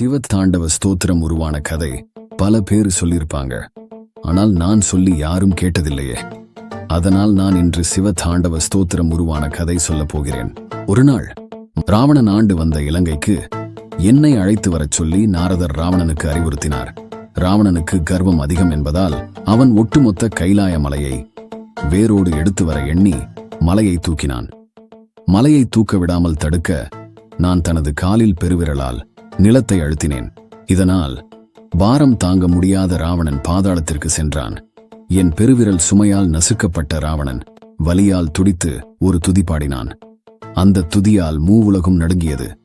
சிவத்தாண்டவ ஸ்தோத்திரம் உருவான கதை பல பேர் சொல்லியிருப்பாங்க. ஆனால் நான் சொல்லி யாரும் கேட்டதில்லையே. அதனால் நான் இன்று சிவத்தாண்டவ ஸ்தோத்திரம் உருவான கதை சொல்லப் போகிறேன். ஒரு நாள் ராவணன் ஆண்டு வந்த இலங்கைக்கு என்னை அழைத்து வரச் சொல்லி நாரதர் ராவணனுக்கு அறிவுறுத்தினார். ராவணனுக்கு கர்வம் அதிகம் என்பதால் அவன் ஒட்டுமொத்த கைலாய மலையை வேரோடு எடுத்து வர எண்ணி மலையை தூக்கினான். மலையை தூக்க விடாமல் தடுக்க நான் தனது காலில் பெருவிரலால் நிலத்தை அழுத்தினேன். இதனால் பாரம் தாங்க முடியாத ராவணன் பாதாளத்திற்கு சென்றான். என் பெருவிரல் சுமையால் நசுக்கப்பட்ட ராவணன் வலியால் துடித்து ஒரு துதி பாடினான். அந்த துதியால் மூவுலகும் நடுங்கியது.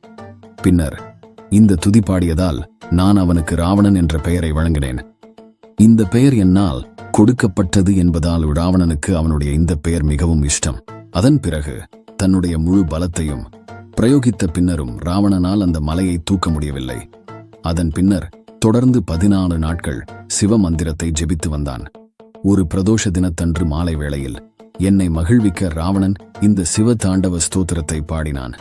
பின்னர் இந்த துதி பாடியதால் நான் அவனுக்கு ராவணன் என்ற பெயரை வழங்கினேன். இந்த பெயர் என்னால் கொடுக்கப்பட்டது என்பதால் ராவணனுக்கு அவனுடைய இந்த பெயர் மிகவும் இஷ்டம். அதன் பிறகு தன்னுடைய முழு பலத்தையும் பிரயோகித்த பின்னரும் ராவணனால் அந்த மலையை தூக்க முடியவில்லை. அதன் பின்னர் தொடர்ந்து பதினாலு நாட்கள் சிவ மந்திரத்தை ஜெபித்து வந்தான். ஒரு பிரதோஷ தினத்தன்று மாலை வேளையில் என்னை மகிழ்விக்க ராவணன் இந்த சிவ தாண்டவ ஸ்தோத்திரத்தை பாடினான்.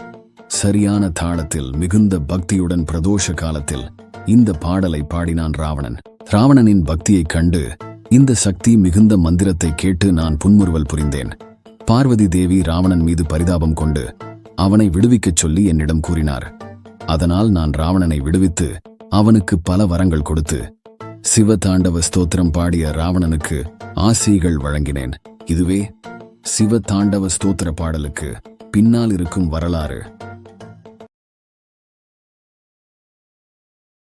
சரியான தாளத்தில் மிகுந்த பக்தியுடன் பிரதோஷ காலத்தில் இந்த பாடலை பாடினான் ராவணன். ராவணனின் பக்தியைக் கண்டு இந்த சக்தி மிகுந்த மந்திரத்தை கேட்டு நான் புன்முறுவல் புரிந்தேன். பார்வதி தேவி ராவணன் மீது பரிதாபம் கொண்டு அவனை விடுவிக்கச் சொல்லி என்னிடம் கூறினார். அதனால் நான் ராவணனை விடுவித்து அவனுக்கு பல வரங்கள் கொடுத்து சிவதாண்டவ ஸ்தோத்திரம் பாடிய ராவணனுக்கு ஆசைகள் வழங்கினேன். இதுவே சிவதாண்டவ ஸ்தோத்திர பாடலுக்கு பின்னால் இருக்கும் வரலாறு.